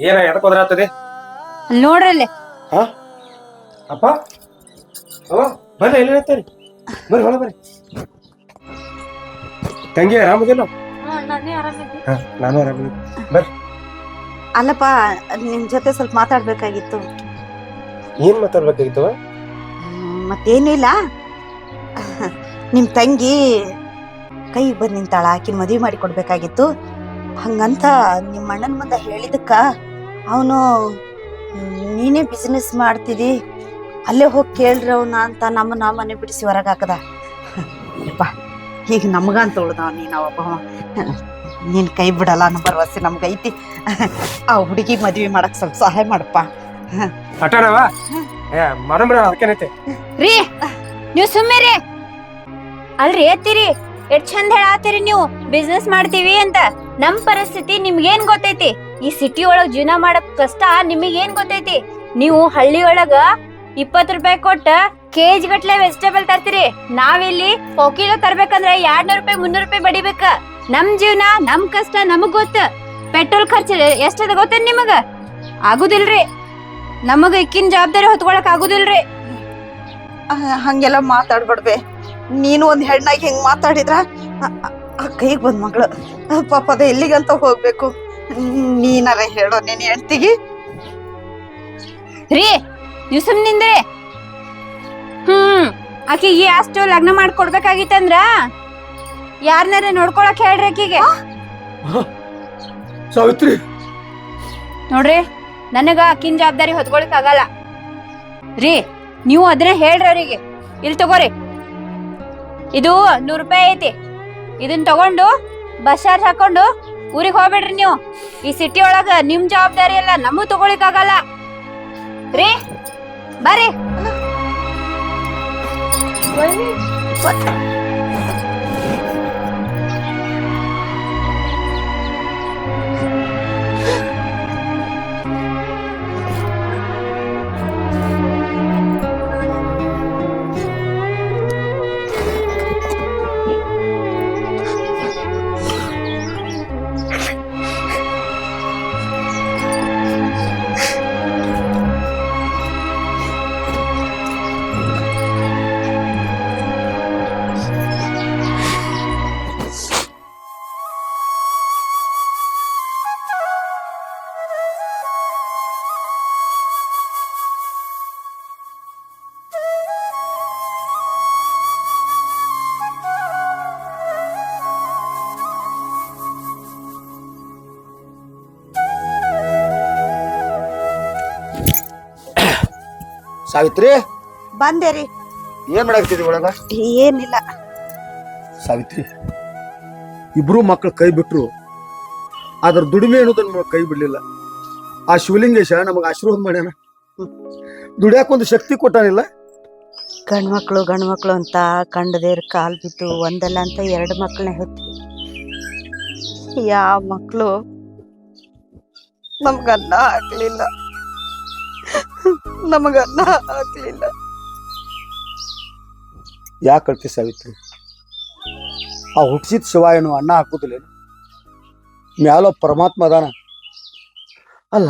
ಏನ ಎದಕ್ ಹೋದ್ರಾತದಿ ಅಲ್ಲ್ ನೋಡ್ರಲ್ಲಿ. ಹಾ? ಅಪ್ಪ? ಅವ? ಬರ್ರಿ ಎಲ್ಲಿ ಹೇಳ್ತಾರೆ ಬರ್ರಿ ಹೊಳ ಬರ್ರಿ ತಂಗಿ ಆರಾಮದಿಲ್ಲ ಹಾ ನಾನು ಆರಾಮದಿಲ್ಲ ಬರ್ರಿ ಅಲ್ಲಪ್ಪ ನಿಮ್ ಜೊತೆ ಸ್ವಲ್ಪ ಮಾತಾಡ್ಬೇಕಾಗಿತ್ತು. ಏನ್ ಮಾತಾಡ್ಬೇಕಾಗಿತ್ತು ಹ್ಮ್, ಮತ್ತೇನಿಲ್ಲ ನಿಮ್ ತಂಗಿ ಕೈ ಬಂದ್ ನಿಂತಾಳ ಆಕಿನ ಮದ್ವಿ ಮಾಡಿ ಕೊಡ್ಬೇಕಾಗಿತ್ತು. ಹಂಗಂತ ನಿಮ್ಮ ಅಣ್ಣನ ಮುಂದೆ ಹೇಳಿದಕ್ಕ ಅವನು ನೀನೇ ಬಿಸ್ನೆಸ್ ಮಾಡ್ತಿದಿ ಅಲ್ಲೇ ಹೋಗಿ ಕೇಳ್ರಿ ಅವನ ಅಂತ ನಮ್ಮನ್ನ ಮನೆ ಬಿಡಿಸಿ ಹೊರಗೆ ಹಾಕದ. ಅಪ್ಪ ಈಗ ನಮಗಂತ ಉಳ್ದ ನೀನು ಅವಪ್ಪ ನೀನು ಕೈ ಬಿಡಲ್ಲ ಅನ್ನೋ ಭರವಸೆ ಐತಿ. ಆ ಹುಡುಗಿ ಮದ್ವೆ ಮಾಡಕ್ ಸ್ವಲ್ಪ ಸಹಾಯ ಮಾಡಪ್ಪ. ಅಟನವ ಅದಕ್ಕೇನೈತೆ? ರೀ ನೀವು ಸುಮ್ಮಿರಿ ಅಲ್ರಿ ಎತ್ತಿರಿ. ಎಷ್ಟ್ ಚಂದ ಹೇಳಾತಿರಿ ನೀವು. ಬಿಸ್ನೆಸ್ ಮಾಡ್ತೀವಿ ಅಂತ. ನಮ್ ಪರಿಸ್ಥಿತಿ ನಿಮ್ಗೇನ್ ಗೊತ್ತೈತಿ? ಈ ಸಿಟಿ ಒಳಗ್ ಜೀವನ ಮಾಡಕ್ ಕಷ್ಟ ನಿಮಗೇನ್ ಗೊತ್ತೈತಿ? ನೀವು ಹಳ್ಳಿ ಒಳಗ ಇಪ್ಪತ್ ರೂಪಾಯಿ ಕೊಟ್ಟ ಕೆಜಿ ಗಟ್ಲೆ ವೆಜಿಟೇಬಲ್ ತರ್ತೀರಿ. ನಾವಿಲ್ಲಿ ಪೊಕೀಲ ತರ್ಬೇಕಂದ್ರೆ ಎರಡ್ ನೂರ್ ರೂಪಾಯಿ, ಮುನ್ನೂರ್ ರೂಪಾಯಿ ಬಡಿಬೇಕ. ನಮ್ ಜೀವನ, ನಮ್ ಕಷ್ಟ, ನಮಗ್ ಗೊತ್ತ. ಪೆಟ್ರೋಲ್ ಖರ್ಚು ಎಷ್ಟದ ಗೊತ್ತೇನ್ ನಿಮಗ? ಆಗುದಿಲ್ರಿ. ನಮಗ ಇಕ್ಕಿನ ಜವಾಬ್ದಾರಿ ಹೊತ್ಕೊಳಕ್ ಆಗುದಿಲ್ರಿ. ಹಂಗೆಲ್ಲ ಮಾತಾಡ್ಬಾರ್ದೆ ನೀನು ಒಂದ್ ಹೆಣ್ಣಾಗಿ ಹೆಂಗ್ ಮಾತಾಡಿದ್ರ ಕೈಗೆ ಬಂದ್ ಮಗಳು. ಪಾಪದ ಎಲ್ಲಿಗಂತ ಹೋಗ್ಬೇಕು? ನೀನಾರ ಹೇಳೋ ನೀನ್ ರೀ ನೀವು ಸುಮ್ನಿಂದ್ರಿ ಹ್ಮ್ ಆಕಿಗೆ ಅಷ್ಟು ಲಗ್ನ ಮಾಡ್ಕೊಡ್ಬೇಕಾಗಿತ್ತಂದ್ರ? ಯಾರನ್ನಾರ ನೋಡ್ಕೊಳಕ್ ಹೇಳ್ರಿ ಆಕಿಗೆ. ಸಾವಿತ್ರಿ. ನೋಡ್ರಿ ನನಗ ಆಕಿನ ಜವಾಬ್ದಾರಿ ಹೊತ್ಕೊಳಕ್ ಆಗಲ್ಲ. ರೀ ನೀವು ಅದನ್ನ ಹೇಳ್ರಿ ಅವರಿಗೆ. ಇಲ್ಲಿ ತಗೋರಿ. ಇದು ನೂರು ರೂಪಾಯಿ ಐತಿ. ಇದನ್ನ ತಗೊಂಡು ಬಸ್ ಚಾರ್ಜ್ ಹಾಕೊಂಡು ಊರಿಗೆ ಹೋಗ್ಬೇಡ್ರಿ ನೀವು. ಈ ಸಿಟಿ ಒಳಗ ನಿಮ್ ಜವಾಬ್ದಾರಿ ಎಲ್ಲ ನಮಗ್ ತಗೊಳಿಕ್ ಆಗಲ್ಲ ರೀ ಬರ್ರಿ ಸಾವಿತ್ರಿ? ಬಂದೆ ರೀ. ಏನ್ ಮಾಡಾಕ್ತಿದ್ರಿ ಒಳಗ? ಏನಿಲ್ಲ. ಸಾವಿತ್ರಿ ಇಬ್ರು ಮಕ್ಕಳು ಕೈ ಬಿಟ್ರು. ಅದ್ರ ದುಡಿಮೆ ಅನ್ನೋದನ್ನ ಕೈ ಬಿಡ್ಲಿಲ್ಲ. ಆ ಶಿವಲಿಂಗೇಶ ನಮಗ ಆಶೀರ್ವಾದ ಮಾಡ್ಯಾನ. ದುಡಿಯಾಕ ಒಂದು ಶಕ್ತಿ ಕೊಟ್ಟಾನಿಲ್ಲ. ಗಂಡ್ಮಕ್ಳು ಗಂಡ್ಮಕ್ಳು ಅಂತ ಕಂಡದೇರ್ ಕಾಲ್ ಬಿದ್ದು ಒಂದಲ್ಲ ಅಂತ ಎರಡು ಮಕ್ಕಳನ್ನ ಹೆತ್ತಿ. ಯಾವ ಮಕ್ಕಳು ನಮ್ಗನ್ನ ಹಾಕ್ಲಿಲ್ಲ ನಮಗನ್ನ ಹಾಕ್ಲಿಲ್ಲ. ಯಾಕೆ ಕಳ್ತಿ ಸಾವಿತ್ರಿ? ಆ ಹುಟ್ಟಿಸಿದ ಶಿವ ಏನು ಅನ್ನ ಹಾಕುದಿಲ್ಲ ಮ್ಯಾಲ ಪರಮಾತ್ಮ ಅದಾನ. ಅಲ್ಲ,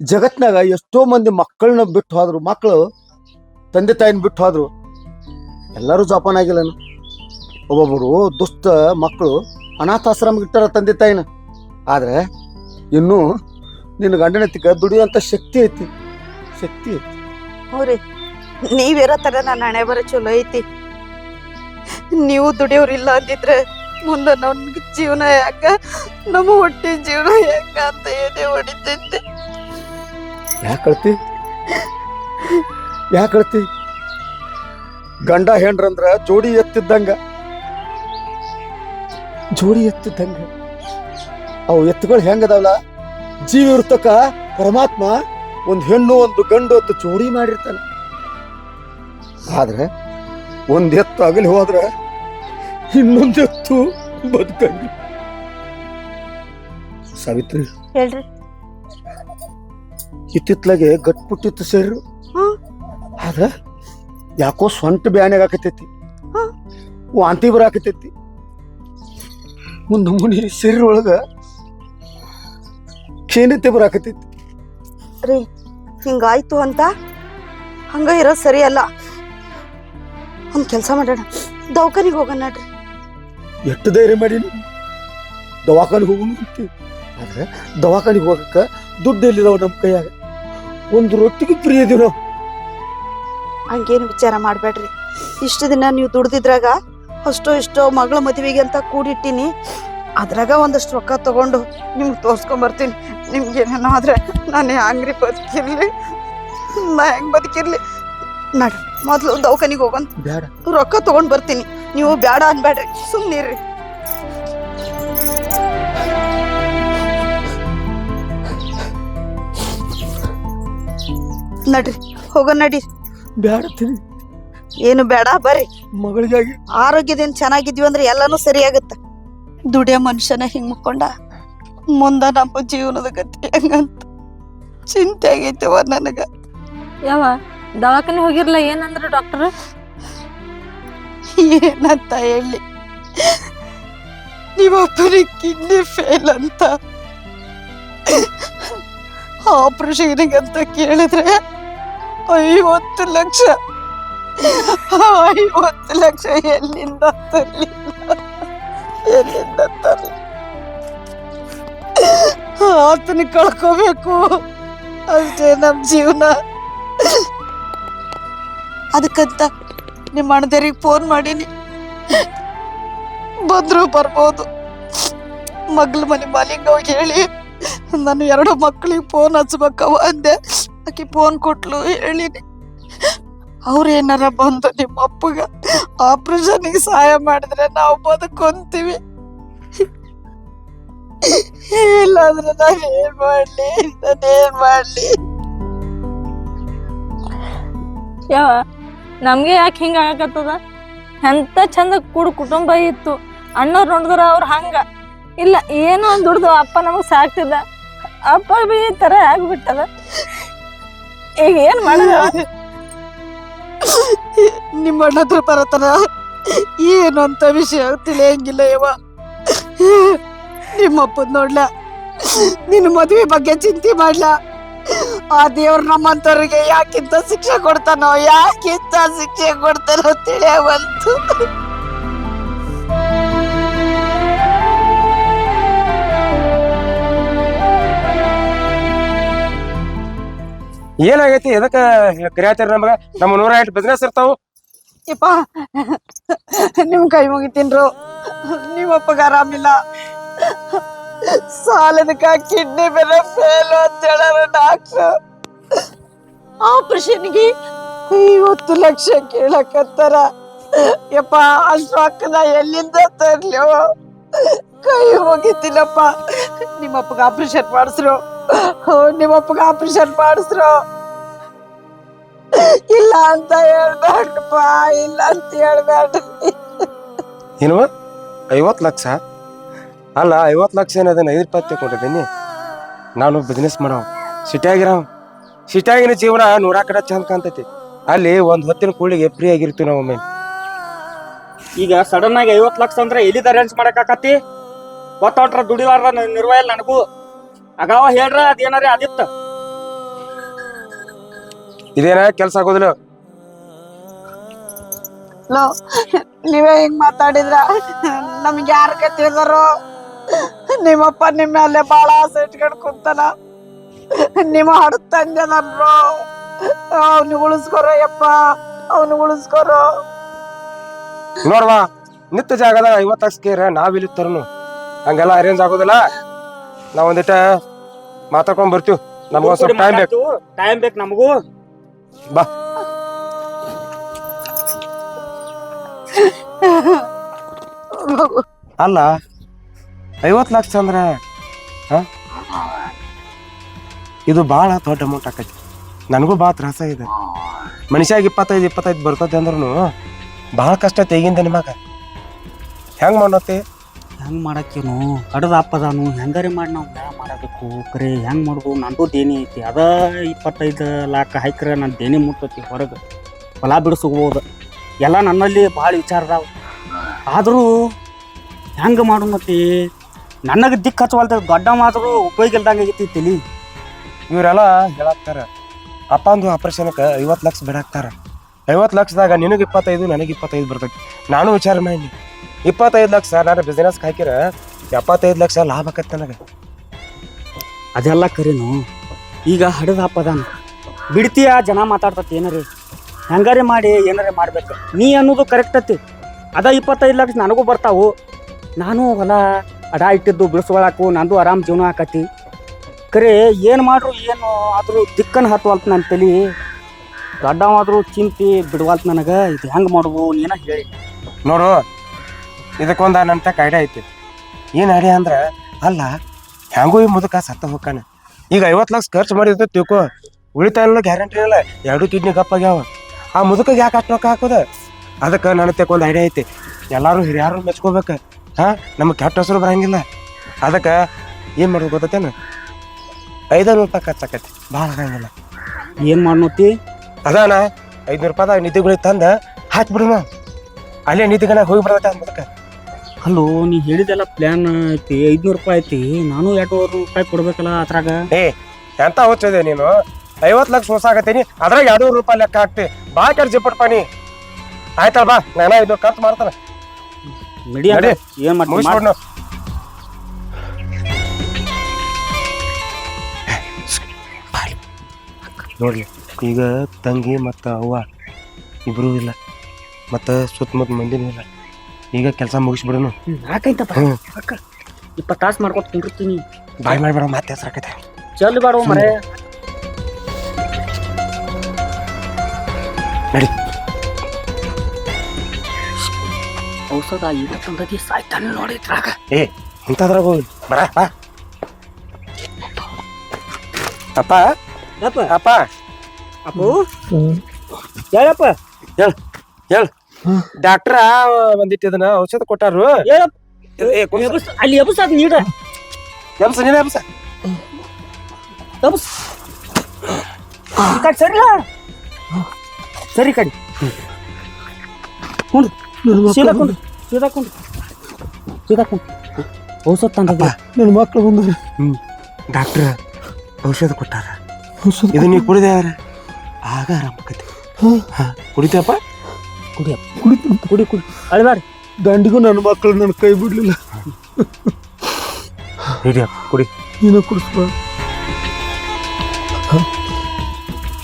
ಜಗತ್ನಾಗ ಎಷ್ಟೋ ಮಂದಿ ಮಕ್ಕಳನ್ನ ಬಿಟ್ಟು ಹೋದ್ರು ಮಕ್ಕಳು ತಂದೆ ತಾಯಿನ ಬಿಟ್ಟು ಹೋದ್ರು, ಎಲ್ಲರೂ ಜೋಪಾನ ಆಗಿಲ್ಲನು? ಒಬ್ಬೊಬ್ಬರು ದುಷ್ಟ ಮಕ್ಕಳು ಅನಾಥಾಶ್ರಮ ಇಟ್ಟಾರ ತಂದೆ ತಾಯಿನ. ಆದ್ರೆ ಇನ್ನು ನಿನ್ನ ಗಂಡನ ತಿಕ್ಕ ದುಡಿಯುವಂತ ಶಕ್ತಿ ಐತಿ. ಶಕ್ತಿ ಐತಿ ಹೌರಿ ನೀವಿರೋ ತರ ನನ್ನ ಹಣೆ ಬರೋ ಚಲೋ ಐತಿ. ನೀವು ದುಡಿಯೋರಿಲ್ಲ ಅಂದಿದ್ರೆ ಮುಂದೆ ನನ್ಗೆ ಜೀವನ ಯಾಕ? ನಮ್ಮ ಹೊಟ್ಟೆ ಜೀವನ ಯಾಕ ಅಂತ ಏನೇ ಹೊಡಿತೈತೆ ಯಾಕೆ ಕಳ್ತಿ? ಯಾಕೆ ಗಂಡ ಹೆಂಡ್ರಂದ್ರ ಜೋಡಿ ಎತ್ತಿದ್ದಂಗ. ಜೋಡಿ ಎತ್ತಿದ್ದಂಗ. ಅವು ಎತ್ತುಗಳು ಹೆಂಗದಾವಲ್ಲ? ಜೀವ ಇರ್ತಕ್ಕ ಪರಮಾತ್ಮ ಒಂದು ಹೆಣ್ಣು ಒಂದು ಗಂಡು ಅಂತ ಚೋರಿ ಮಾಡಿರ್ತಾನೆ. ಆದ್ರೆ ಒಂದ್ ಎತ್ತು ಅಗಲಿ ಹೋದ್ರೆ ಇನ್ನೊಂದು ಎತ್ತು ಬದುಕಂಗಿ ಸಾವಿತ್ರಿ ಹೇಳ್ರಿ. ಇತ್ತಿತ್ಲಾಗೆ ಗಟ್ಬಿಟ್ಟಿತ್ತು ಸೇರು ಆದ್ರೆ ಆದ್ರ ಯಾಕೋ ಸ್ವಂಟ ಬ್ಯಾನ್ಯಾಗ ಆಕತೈತಿ. ಹಾ. ವಾಂತಿ ಬರಾಕತೈತಿ ಒಂದು ಮುನಿ ಶರೀರ ಕ್ಷೀಣತೆ ಬರಾಕತೈತಿ ಬರಾಕತ್ತೈತಿ ರೀ ಹಿಂಗಾಯ್ತು ಅಂತ? ಹಂಗ ಇರೋದು ಸರಿ ಅಲ್ಲ ಒಂದು ಕೆಲಸ ಮಾಡೋಣ. ದವಾಖಾನಿಗೆ ಹೋಗೋಣ ನಡ್ರಿ. ಎಷ್ಟು ಧೈರ್ಯ ಮಾಡೀನಿ ದವಾಖಾನಿಗೆ ಹೋಗೋಣ ಆದ್ರೆ ದವಾಖಾನಿಗೆ ಹೋಗಕ್ಕ ದುಡ್ಡು ಎಲ್ಲಿದಾವ ನಮ್ಮ ಕೈಯಾಗ? ಒಂದು ರೊಟ್ಟಿಗೆ ಫ್ರೀ ಇದೀವಿ ನಾವು. ಹಂಗೇನು ವಿಚಾರ ಮಾಡಬೇಡ್ರಿ. ಇಷ್ಟು ದಿನ ನೀವು ದುಡ್ದಿದ್ರಾಗ ಅಷ್ಟೋ ಇಷ್ಟೋ ಮಗಳ ಮದುವೆಗೆ ಅಂತ ಕೂಡಿಟ್ಟಿನಿ. ಅದ್ರಾಗ ಒಂದಷ್ಟು ರೊಕ್ಕ ತಗೊಂಡು ನಿಮ್ಗೆ ತೋರ್ಸ್ಕೊಂಬರ್ತೀನಿ ನಿಮ್ಗೆ ಏನೇನೋ ಆದರೆ ನಾನು ಹಂಗ್ರಿ ಬದುಕಿರ್ಲಿ ನಾ ಹೆಂಗೆ ಬದುಕಿರ್ಲಿ. ನಡ ಮೊದಲು ದವಾಖಾನಿಗೆ ಹೋಗಂತ ಬೇಡ ರೊಕ್ಕ ತೊಗೊಂಡು ಬರ್ತೀನಿ. ನೀವು ಬೇಡ ಅನ್ಬೇಡ್ರಿ. ಸುಮ್ಮನಿರ್ರಿ ನಡ್ರಿ ಹೋಗೋ ನಡಿ. ಬೇಡ ಏನು ಬೇಡ ಬರ್ರಿ. ಮಗಳಿಗಾಗಿ. ಆರೋಗ್ಯದಿಂದ ಚೆನ್ನಾಗಿದ್ವಿ ಅಂದ್ರೆ ಎಲ್ಲಾನು ಸರಿಯಾಗುತ್ತೆ. ದುಡಿಯೋ ಮನುಷ್ಯನ ಹಿಂಗ್ ಮುಕ್ಕೊಂಡ? ಮುಂದ ನಮ್ಮ ಜೀವನದ ಗತಿ ಹೆಂಗಂತ ಚಿಂತೆ ಆಗೈತೆವ ನನಗ. ಯಾವ ದವಾಖಾನೆ ಹೋಗಿರ್ಲ ಏನಂದ್ರ ಡಾಕ್ಟರ್ ಏನಂತ ಹೇಳಿ? ನೀವೊಬ್ಬರಿಗೆ ಕಿಡ್ನಿ ಫೇಲ್ ಅಂತ ಆಪರೇಷನ್ಗೆ ಅಂತ ಕೇಳಿದ್ರೆ ಐವತ್ತು ಲಕ್ಷ. ಐವತ್ತು ಲಕ್ಷ ಎಲ್ಲಿಂದ ತರ್ಲಿಲ್ಲ. ಎಲ್ಲಿಂದ ತರಲಿ ಆತನ ಕಳ್ಕೋಬೇಕು. ಅಷ್ಟೇ ನಮ್ಮ ಜೀವನ. ಅದಕ್ಕಂತ ನಿಮ್ಮ ಅಣ್ಣದರಿಗೆ ಫೋನ್ ಮಾಡೀನಿ. ಬಂದರೂ ಬರ್ಬೋದು. ಮಗ್ಳ ಮನೆ ಮಾಲಿಂಗ ಹೋಗಿ ಹೇಳಿ, ನಾನು ಎರಡು ಮಕ್ಕಳಿಗೆ ಫೋನ್ ಹಚ್ಬೇಕವ ಅಂದೆ. ಆಕೆ ಫೋನ್ ಕೊಟ್ಲು, ಹೇಳಿನಿ. ಅವ್ರ ಏನಾರ ಬಂದು ನಿಮ್ಮ ಅಪ್ಪಗ ಆಪರೇಷನ್ಗೆ ಸಹಾಯ ಮಾಡಿದ್ರೆ ನಾವು ಬದುಕೊಂತೀವಿ. ಇಲ್ಲಾಂದ್ರೆ ನಾನು ಏನ್ ಮಾಡ್ಲಿ? ನಾನು ಏನ್ ಮಾಡ್ಲಿ? ಯಾವ ನಮ್ಗೆ ಯಾಕೆ ಹಿಂಗ ಆಗಕತ್ತದ ಎಂತ ಚಂದ ಕೂಡ ಕುಟುಂಬ ಇತ್ತು. ಅಣ್ಣವ್ರು ನೋಡಿದ್ರ ಅವ್ರು ಹಂಗ. ಇಲ್ಲ, ಏನೋ ಒಂದ್ ದುಡ್ದು ಅಪ್ಪ ನಮಗ್ ಸಾಕ್ತಿದ್ದ. ಅಪ್ಪ ಬಿ ಈ ತರ ಆಗ್ಬಿಟ್ಟದ. ಈಗ ಏನ್ ಮಾಡೋದು? ನಿಮ್ಮ ಅಣ್ಣ ಹತ್ರ ಬರತನ ಏನು ಅಂತ ವಿಷಯ ತಿಳಿಯಂಗಿಲ್ಲ ಯವ ನಿಮ್ಮಪ್ಪದ್ ನೋಡ್ಲ, ನಿನ್ನ ಮದುವೆ ಬಗ್ಗೆ ಚಿಂತೆ ಮಾಡ್ಲ. ಆ ದೇವ್ರ ನಮ್ಮಂತವ್ರಿಗೆ ಯಾಕಿಂತ ಶಿಕ್ಷೆ ಕೊಡ್ತಾನೋ, ಯಾಕಿಂತ ಶಿಕ್ಷೆ ಕೊಡ್ತಾನೋ ತಿಳಿಯವಲ್ತು ಏನಾಗೈತಿ? ಎದಕ್ಕ ಕರಿಯಾತಾರ ನಮಗ? ನಮ್ಮ ನೂರ ಎಂಟು ಬಿಸ್ನೆಸ್ ಇರ್ತಾವು. ಯಪ್ಪ, ನಿಮ್ ಕೈ ಮುಗಿತೀನ್ರು ನಿಮ್ಮಪ್ಪಗ ಆರಾಮಿಲ್ಲ ಸಾಲದಕ್ಕ ಕಿಡ್ನಿ ಬೇರೆ ಫೇಲ್ ಅಂತ ಹೇಳಾರ ಡಾಕ್ಟರ್ ಆಪರೇಷನ್ಗೆ ಐವತ್ತು ಲಕ್ಷ ಕೇಳಕತ್ತಾರ. ಯಪ್ಪ, ಅಷ್ಟು ಅಕ್ಕನ ಎಲ್ಲಿಂದ ತರ್ಲ್ಯೋ ಕೈ ಹೋಗಿತ್ತಿಲ್ಲಪ್ಪ ನಿಮ್ಮಪ್ಪಗ ಆಪರೇಷನ್ ಮಾಡಿಸ್ರು. ನಿಮ್ಮಪ್ಪಗ ಆಪರೇಷನ್ ಮಾಡಿಸ್ರು. ಇಲ್ಲ ಅಂತ ಹೇಳ್ಬೇಡಪ್ಪ ಇಲ್ಲ ಅಂತ ಹೇಳ್ಬೇಡ್ರಿ ಏನು? ಐವತ್ತು ಲಕ್ಷ? ಅಲ್ಲ ಐವತ್ತು ಲಕ್ಷ ಏನದನ್ನ ಐದು ರೂಪಾಯಿ ಕೊಟ್ಟಿದ್ದೀನಿ ನಾನು ಬಿಸ್ನೆಸ್ ಮಾಡೋ ಸಿಟಿಯಾಗಿರೋ ಸಿಟಿಯಾಗಿನ ಜೀವನ ನೂರಾ ಕಡೆ ಚಂದ ಕಾಣ್ತೈತಿ. ಅಲ್ಲಿ ಒಂದು ಹೊತ್ತಿನ ಕೂಳಿಗೆ ಫ್ರೀ ಆಗಿರ್ತೀವಿ ನಾವು ಒಮ್ಮೆ. ಈಗ ಸಡನ್ ಆಗಿ ಐವತ್ ಲಕ್ಷ ಅಂದ್ರೆ ಎಲ್ಲಿದ ಅರೇಂಜ್ ಮಾಡಕ್ ಗೊತ್ತಾಟ್ರ ದುಡಿಲಾರ ನಿರ್ವಹ ನನಗೂ. ಅಗಾವ ಹೇಳ್ರ ಅದೇನಾರ ಆದಿತ್ತ? ಇದೇನ ಕೆಲಸ ಆಗೋದಿಲ್ಲ? ಲೋ ನೀವೇ ಹಿಂಗ್ ಮಾತಾಡಿದ್ರ? ನಮ್ಗೆ ಯಾರ ಕತ್ತಿದಾರೋ ನಿಮ್ಮಪ್ಪ ನಿಮ್ಮ ಮೇಲೆ ಬಾಳ ಆಸೆ ಇಟ್ಕೊಂಡು ಕುಂತಾನ. ನಿಮ್ಮ ಹಡ ತಂದೆನನ್ರು ಅವ್ನು ಉಳಿಸ್ಕೊರೋ ಯಪ್ಪ ಅವ್ನು ಉಳಿಸ್ಕೊರೋ. ನೋಡ್ವಾ ನಿತ್ಯ ಜಾಗದ ಐವತ್ತು ಹಾಕ್ಸ್ಕೇರ ಕೇರ ನಾವಿಲ್ಲಿ ತರನು. ಹಂಗೆಲ್ಲ ಅರೇಂಜ್ ಆಗೋದಿಲ್ಲ. ನಾವು ಒಂದಿಟ ಮಾತಾಡ್ಕೊಂಡ್ ಬರ್ತೀವಿ. ನಮ್ಗೊಂದ್ ಸ್ವಲ್ಪ ಟೈಮ್ ಬೇಕು. ಟೈಮ್ ಬೇಕು ನಮಗೂ. ಬಾ. ಅಲ್ಲ ಐವತ್ತು ಲಕ್ಷ ಅಂದ್ರ ಹ? ಇದು ಭಾಳ ದೊಡ್ಡ ಅಮೌಂಟ್ ಆಕೈತಿ. ನನಗೂ ಭಾಳ ತ್ರಾಸ ಇದೆ. ಮನುಷ್ಯಾಗ ಇಪ್ಪತ್ತೈದು ಇಪ್ಪತ್ತೈದು ಬರ್ತದೆ ಅಂದ್ರೂ ಭಾಳ ಕಷ್ಟ ತೆಗಿಂದ ನಿಮಗೆ. ಹೆಂಗ್ ಮಾಡತ್ತೆ ಹೆಂಗ್ ಮಾಡಕ್ಕೇನು? ಕಡದ ಅಪ್ಪದಾನು ಹೆಂಗಾರಿ ಮಾಡಿ ನಾವು ಬ್ಯಾಳ ಮಾಡಬೇಕು? ಕರೆ ಹೆಂಗ್ ಮಾಡ್ಬೋದು ನಂದು ದೇನಿ ಐತಿ. ಅದ ಇಪ್ಪತ್ತೈದು ಲಾಕ್ ಹಾಕ್ರೆ ನನ್ನ ದೇನಿ ಮುಟ್ಟತಿ ಹೊರಗೆ. ಹೊಲ ಬಿಡಿಸ್ಕೋಬೋದು. ಎಲ್ಲ ನನ್ನಲ್ಲಿ ಭಾಳ ವಿಚಾರ ಅದಾವ ಆದರೂ ಹೆಂಗೆ ಮತ್ತೆ? ನನಗೆ ದಿಕ್ಕ ಹಚ್ಚವಲ್ದ ದೊಡ್ಡ ಮಾತ್ರ ಉಪಯೋಗ ಇಲ್ದಂಗೆ ಆಗೈತಿ ತಲಿ ಇವರೆಲ್ಲ ಹೇಳಾಕ್ತಾರ. ಅಪ್ಪಂದು ಆಪ್ರೇಷನ್ಗೆ ಐವತ್ತು ಲಕ್ಷ ಬಿಡಾಕ್ತಾರ. ಐವತ್ತು ಲಕ್ಷದಾಗ ನಿನಗೆ ಇಪ್ಪತ್ತೈದು, ನನಗೆ ಇಪ್ಪತ್ತೈದು ಬರ್ತೈತಿ. ನಾನು ವಿಚಾರ ಮಾಡಿ ಇಪ್ಪತ್ತೈದು ಲಕ್ಷ ನಾನು ಬಿಸ್ನೆಸ್ ಹಾಕಿರ ಎಪ್ಪತ್ತೈದು ಲಕ್ಷ ಲಾಭ ಆಕತ್ತೆ ನನಗೆ. ಅದೆಲ್ಲ ಕರೀನು ಈಗ ಹಡದ ಅಪ್ಪದಾನ. ಬಿಡ್ತೀಯ ಜನ ಮಾತಾಡ್ತತಿ ಏನರಿ? ಹಂಗಾರೆ ಮಾಡಿ ಏನಾರೇ ಮಾಡ್ಬೇಕು? ನೀ ಅನ್ನೋದು ಕರೆಕ್ಟ್ ಐತಿ ಅದ ಇಪ್ಪತ್ತೈದು ಲಕ್ಷ ನನಗೂ ಬರ್ತಾವು. ನಾನು ಹೊಲ ಅಡ ಇಟ್ಟಿದ್ದು ಬಿಡಿಸ್ಕೊಳಕು ನಂದು ಆರಾಮ್ ಜೀವನ ಆಕತಿ ಕರೆ ಏನು ಮಾಡ್ರು ಏನು ಆದರೂ ದಿಕ್ಕನ್ನು ಹತ್ತುವಲ್ತು ನನ್ನ ತಲೆ. ದೊಡ್ಡವಾದರೂ ಚಿಂತಿ ಬಿಡವಲ್ತು ನನಗೆ. ಇದು ಹೆಂಗೆ ಮಾಡುವು ನೀನ ಹೇಳಿ. ನೋಡು ಇದಕ್ಕೊಂದು ನನ್ನ ತಕ್ಕ ಐಡಿಯಾ ಐತಿ. ಏನು ಐಡಿಯಾ ಅಂದ್ರೆ ಅಲ್ಲ ಹ್ಯಾಂಗೂ ಈ ಮುದುಕ ಸತ್ತ ಹೋಗ್ಕಾನ? ಈಗ ಐವತ್ತು ಲಕ್ಷ ಖರ್ಚು ಮಾಡಿದ್ರೆ ತಿಳ್ಕೊ ಉಳಿತಾಯ ಇಲ್ಲ ಗ್ಯಾರಂಟಿ ಇಲ್ಲ ಎರಡು ಕಿಡ್ನಿ ಗಪ್ಪಾಗ್ಯಾವ ಆ ಮುದುಕಗೆ ಯಾಕೆ ಅಷ್ಟು ರೊಕ್ಕ ಹಾಕೋದ? ಅದಕ್ಕೆ ನನ್ನ ಒಂದು ಐಡಿಯಾ ಐತಿ. ಎಲ್ಲರೂ ಹಿರಿಯರು ಮೆಚ್ಕೋಬೇಕು. ಹಾಂ ನಮಗೆ ಕೆಟ್ಟ ಹೆಸರು ಬರಂಗಿಲ್ಲ. ಅದಕ್ಕೆ ಏನು ಮಾಡೋದು ಗೊತ್ತೇನು? ಐದಾರು ರೂಪಾಯಿ ಖರ್ಚಾಕತಿ ಭಾಳ ಆಗಂಗಿಲ್ಲ. ಏನು ಮಾಡ್ನೋತಿ? ಅದಾನ ಐದ್ನೂರು ರೂಪಾಯಿದಾಗ ನಿಧಿಗಳಿಗೆ ತಂದು ಹಾಕ್ಬಿಡೋಣ ಅಲ್ಲೇ ನಿಧಿಗಣ ಹೋಗಿ ಬರ್ತೈತೆ ಮುದಕ. ಅಲ್ಲೋ ನೀ ಹೇಳಿದೆಲ್ಲ ಪ್ಲಾನ್ ಐತಿ ಐದ್ನೂರು ರೂಪಾಯಿ ಐತಿ. ನಾನು ಎರಡೂವರೆ ರೂಪಾಯಿ ಕೊಡ್ಬೇಕಲ್ಲ ಅದ್ರಾಗ? ಏ ಎಂತ ಹೋಗ್ತದೆ ನೀನು? ಐವತ್ತು ಲಕ್ಷ ಹೊಸ ಆಗತ್ತೀನಿ ಅದ್ರಾಗ ಎರಡು ರೂಪಾಯಿ ಲೆಕ್ಕ ಹಾಕ್ತಿ. ಬಾ ಕೆಟ್ಟ ಜಿಪ್ಪಟ್ ಆಯ್ತಲ್ ಆಯ್ತಲ್ಲ ಬಾ ನಾನು ಇದು ಖರ್ಚು ಮಾಡ್ತಾನೆ. ನಡಿ ನಡಿ. ಏನು ಮಾಡಿ ಮುಗಿಸ್ಬಿಡ್ನು. ನೋಡ್ಲಿ ಈಗ ತಂಗಿ ಮತ್ತು ಅವ್ವ ಇಬ್ರು ಇಲ್ಲ. ಮತ್ತು ಸುತ್ತಮುತ್ತ ಮಂದಿನೂ ಇಲ್ಲ. ಈಗ ಕೆಲಸ ಮುಗಿಸ್ಬಿಡೋನು ಯಾಕೈತಪ್ಪ ಹ್ಮ್. ಇಪ್ಪತ್ತು ತಾಸು ಮಾಡ್ಕೊತ ಕುಂಡಿರ್ತೀನಿ ಬಾಯ್ ಮಾಡ್ಬೇಡ ಮತ್ತೆ ಹೆಸರಾಕೈತೆ ಜಲ್ ಬೇಡ ಮರೆ. ನಡಿ. ಔಷಧ ಈಗ ತಂದದಿ ಸಾಯ್ತಾನೆ ನೋಡಿದ್ರಾಗ ಏ ಇಂಥದ್ರಾಗ ಹೋಗಿ. ಬರ ಬಾ. ಅಪ್ಪ. ಯಪ್ಪ ಅಪ್ಪ. ಅಪ್ಪು? ಹೇಳಪ್ಪ? ಹೇಳ. ಡಾಕ್ಟ್ರ ಒಂದಿಟ್ಟು ಇದನ್ನ ಔಷಧ ಕೊಟ್ಟಾರು. ಕುಂಡ್ರು. ಅಲ್ಲಿ ಎಬಸ್ ಅದ್ ನೀಡ. ಎಬಸ ನೀನ ಎಬಸ. ಎಬಸ್. ಈ ಕಡೆ ಸರಿಲ್ಲ ಸರಿ ಕಡಿ. ಕುಂಡು. ಸೀದಾ ಕುಂಡು. ಸೀದಾ ಕುಂಡು. ಸೀದಾ ಕುಂಡು. ಔಷಧ ತಂದದ ನನ್ನ ಮಕ್ಕಳು ಬಂದ್ರೆ ಡಾಕ್ಟ್ರ ಔಷಧ ಕೊಟ್ಟಾರ. ಇದು ನೀವು ಕುಡಿದೆ ಆಗ ಆರಾಮಕ್ಕತಿ ಕುಡಿತಪ್ಪ ಕುಡಿಯಪ್ಪ ಕುಡಿ ಕುಡಿ ಕುಡಿ ಅಳಬೇಡ ದಂಡಿಗೂ ನನ್ನ ಮಕ್ಕಳು ನನ್ನ ಕೈ ಬಿಡಲಿಲ್ಲ. ಹಿಡಿಯಪ್ಪ ಕುಡಿ. ನೀನು ಕುಡಿಸ್ಬ.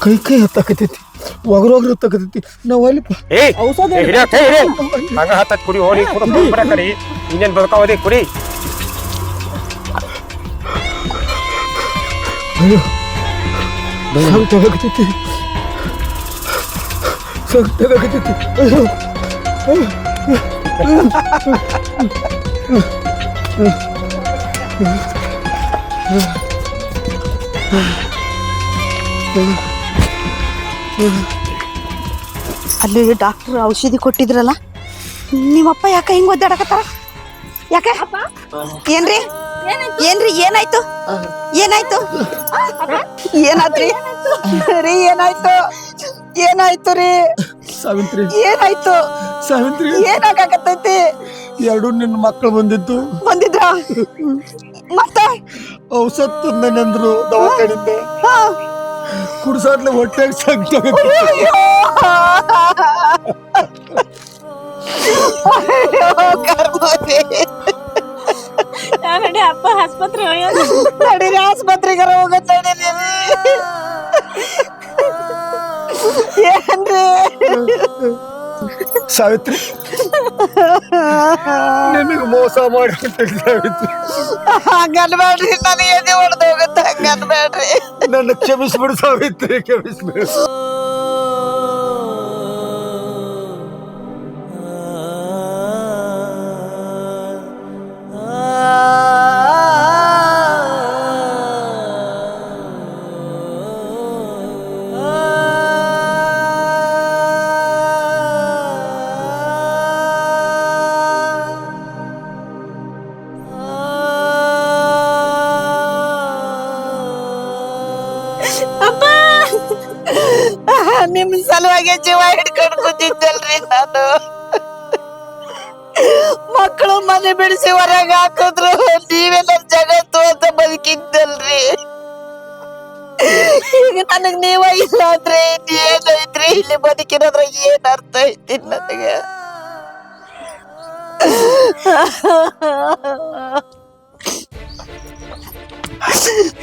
ಕೈ ಕೈ ಹತ್ತಾಕತೈತಿ ಒಗರೋಗ್ರ ಹತ್ತಾಕತೈತಿ ನಾವು ಹಿಡಿ ಹಂಗ ಹತ್ತತ್ ಕುಡಿ ಹೋಗಿ ಇನ್ನೇನು ಬರ ಬದುಕಾವದಿ ಕುಡಿ. ಅಯ್ಯೋ. ಸಾಕಾಗತೈತಿ ಅಲ್ಲಿ ಡಾಕ್ಟರ್ ಔಷಧಿ ಕೊಟ್ಟಿದ್ರಲ್ಲ? ನಿಮ್ಮಪ್ಪ ಯಾಕ ಹಿಂಗ್ ಒದ್ದಾಡಕತ್ತಾರ? ಯಾಕೆ? ಏನ್ರಿ? ಏನ್ರಿ, ಏನಾಯ್ತು? ಏನಾಯ್ತು? ಏನಾತ್ರಿ? ರೀ ಏನಾಯ್ತು? ಏನಾಯ್ತು ರೀ? ಸಾವಿತ್ರಿ ಏನಾಯ್ತು? ಸಾವಿತ್ರಿ. ಏನಾಗಕತ್ತೈತಿ? ಎರಡು ನಿನ್ನ ಮಕ್ಕಳು ಬಂದಿದ್ದು. ಬಂದಿದ್ರ? ಮತ್ತ? ಔಷಧ ತಂದನೆಂದ್ರು ದವಾಖಾನಿಂದ. ಹಾ. ಕುಡ್ಸಾದ್ಲೆ ಹೊಟ್ಟೆ ಸಂಕಟ. ನಡಿ ಅಪ್ಪ ಆಸ್ಪತ್ರೆ ಆಸ್ಪತ್ರೆಗಾರ ನಡೀರಿ ನೀವು ಸಾವಿತ್ರಿ ನಿನಗೆ ಮೋಸ ಮಾಡಿ ಹೊಂಟೈತಿ ಸಾವಿತ್ರಿ ಹಂಗನ್ಬೇಡ್ರಿ ನನಗೆ ಎದೆ ಹೊಡೆದು ಹೋಗುತ್ತೆ ಹಂಗನ್ಬೇಡ್ರಿ ನನ್ನ ಕ್ಷಮಿಸ್ಬಿಡು ಸಾವಿತ್ರಿ ಕ್ಷಮಿಸ್ಬಿಡು ನಿಮ್ ಸಲುವಾಗಿ ಜೀವ ಹಿಡ್ಕೊಂಡು ಕೂತಿದ್ದಲ್ರಿ ನಾನು. ಮಕ್ಕಳು ಮನೆ ಬಿಡಿಸಿ ಹೊರಗೆ ಹಾಕಿದ್ರು ನೀವೇ ನನ್ ಜಗತ್ತು ಅಂತ ಬದುಕಿದ್ದಲ್ರಿ. ಈಗ ನನಗ್ ನೀವ ಇಲ್ಲ ಅಂದ್ರೆ ಏನೈತ್ರಿ ಇಲ್ಲಿ ಬದುಕಿರೋದ್ರ ಏನ್ ಅರ್ಥ ಐತಿ ನನಗೆ?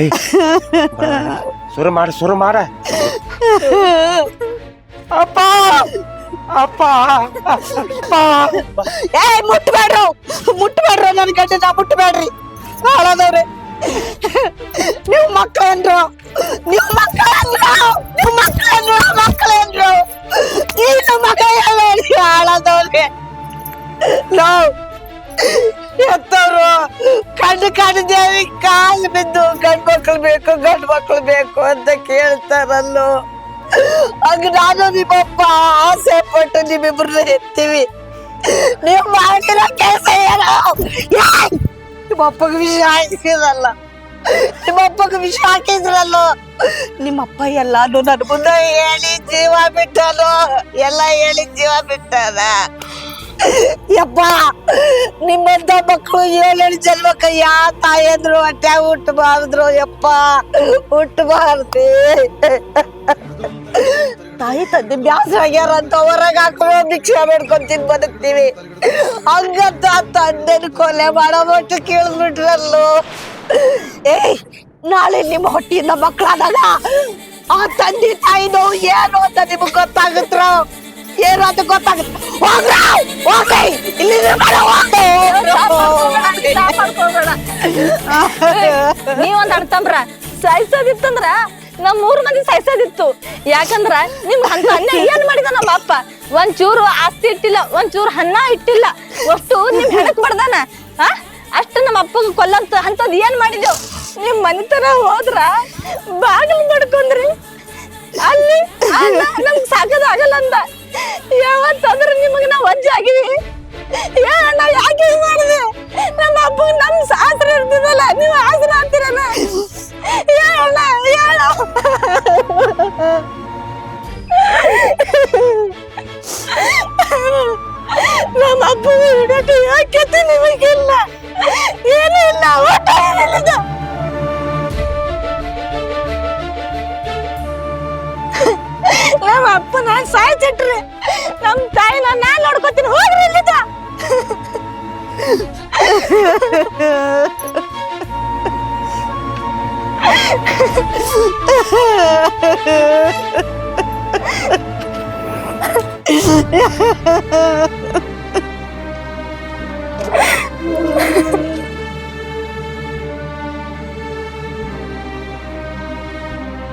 ಏಯ್, ಬಾ. ಸುರು ಮಾಡ ಸುರು ಮಾಡ. ಅಪ್ಪ! ಅಪ್ಪ! ಅಪ್ಪ! ಏ ಮುಟ್ಬೇಡ್ರು! ಮುಟ್ಬೇಡ್ರು ನನ್ ಗಂಡನ ಮುಟ್ಬೇಡ್ರಿ. ಹಾಳದವ್ರೆ. ನೀವು ಮಕ್ಕಳೇನ್ರು ನೀವು ಮಕ್ಕಳೇನ್ರು ನೀವು ಮಕ್ಕಳೇನ್ರು ಮಕ್ಕಳೇನ್ರು ನೀವು ಮಕ್ಕಳೆಲ್ಲ ಹಾಳದವ್ರೆ ನಾವು ಎತ್ತವ್ರು. ಕಣ್ಣು ಕಾಣಿದೇವಿ ಕಾಲು ಬಿದ್ದು ಗಂಡು ಮಕ್ಕಳು ಬೇಕು ಗಂಡು ಮಕ್ಳು ಬೇಕು ಅಂತ ಕೇಳ್ತಾರಲ್ಲೋ. ಹಂಗ ನಾನು ನಿಮ್ಮಪ್ಪ ಆಸೆ ಪಟ್ಟು ನಿಮ್ಮಿಬ್ರನ್ನ ಎತ್ತೀವಿ ನೀವು ಮಾಡಿರೋ ಕೆಲಸ ಏನು! ನಿಮ್ಮಪ್ಪಗೆ ವಿಷ ಹಾಕಿದ್ರಲ್ಲ. ನಿಮ್ಮಪ್ಪಗೆ ವಿಷ ಹಾಕಿದ್ರಲ್ಲ. ನಿಮ್ಮಪ್ಪ ಎಲ್ಲಾನು ನನ್ ಮುಂದೆ ಹೇಳಿ ಜೀವ ಬಿಟ್ಟನು. ಎಲ್ಲ ಹೇಳಿ ಜೀವ ಬಿಟ್ಟದ. ಯಪ್ಪ, ನಿಮ್ಮಂತ ಮಕ್ಕಳು ಏಳೇಳು ಜನ್ಮಕ್ಕ ಯಾ ತಾಯಂದ್ರು ಹೊಟ್ಟೆ ಹುಟ್ಟಬಾರ್ದ್ರು ಯಪ್ಪ. ಹುಟ್ಟಬಾರ್ದು. ತಾಯಿ ತಂದೆ ಬ್ಯಾಸರ ಆಗ್ಯಾರ ಅಂತ ಹೊರಗೆ ಹಾಕೋ ಭಿಕ್ಷೆ ಬೇಡ್ಕೊಂತೀನಿ ಬದುಕ್ತೀವಿ. ಹಂಗಂತ ತಂದೆನ ಕೊಲೆ ಮಾಡೋ ಮಟ್ಟ ಕೇಳಿದ್ಬಿಟ್ರಲ್ಲೋ ಏಯ್, ನಾಳೆ ನಿಮ್ಮ ಹೊಟ್ಟಿಯಿಂದ ಮಕ್ಕಳಾದಾಗ ಆ ತಂದೆ ತಾಯಿದು ಏನು ಅಂತ ನಿಮಗೆ ಗೊತ್ತಾಗತ್ರ ಏನು ಅಂತ ಗೊತ್ತಾಗುತ್ತೆ? ಹೋಗ್ರ, ಹೋಗ್ರಿ. ಇಲ್ಲಿ ನೀವೊಂದ್ ಅರ್ಥಂಬ್ರ ಸಾಯ್ಸೋದಿತ್ತಂದ್ರ ನಮ್ ಮೂರ್ ಮಂದಿ ಸಾಯ್ಸೋದಿತ್ತು ಯಾಕಂದ್ರ ನಿಮ್ಗೆ ಅಂತ ಅನ್ನ ಏನ್ ಮಾಡಿದ ನಮ್ಮ ಅಪ್ಪ? ಒಂದ್ ಚೂರು ಆಸ್ತಿ ಇಟ್ಟಿಲ್ಲ ಒಂದ್ ಚೂರು ಇಟ್ಟಿಲ್ಲ. ಒಟ್ಟು ನಿಮ್ ಹೆಣಕ್ ಬಡ್ದಾನ ಅಷ್ಟು ನಮ್ಮ ಅಪ್ಪಗ ಕೊಲ್ಲಂತ ಅಂತದ್ ಏನ್ ಮಾಡಿದೆವು ನಿಮ್ ತರ ಹೋದ್ರ ಬಾಗಿಲು ಬಡ್ಕೊಂಡ್ರಿ ಅಲ್ಲಿ ನಮ್ಗೆ ಸಾಕೋದ್ ಆಗಲ್ಲ ಅಂದ. ಯಾವತ್ತಾದ್ರ ನಿಮಗ್ ನಾವ್ ಅಜ್ಜ ಅಣ್ಣ ಯಾಕೆ ಹಿಂಗ್ ಮಾಡಿದೆ? ನಮ್ಮ ಅಪ್ಪ ನಮ್ ಸಾತ್ರ ಇರ್ತಿದಲ್ಲ ನೀವು ಆಸರ ಅಂತೀರಲ್ಲ ಹೇಳಣ್ಣ, ಹೇಳ. ನಮ್ಮ ಅಪ್ಪ ಹಿಡಿಯೋಕೆ ಯಾಕೆ ನಿಮಗಿಲ್ಲ? ಏನೂ ಇಲ್ಲ ಊಟ Ha ha ha ha!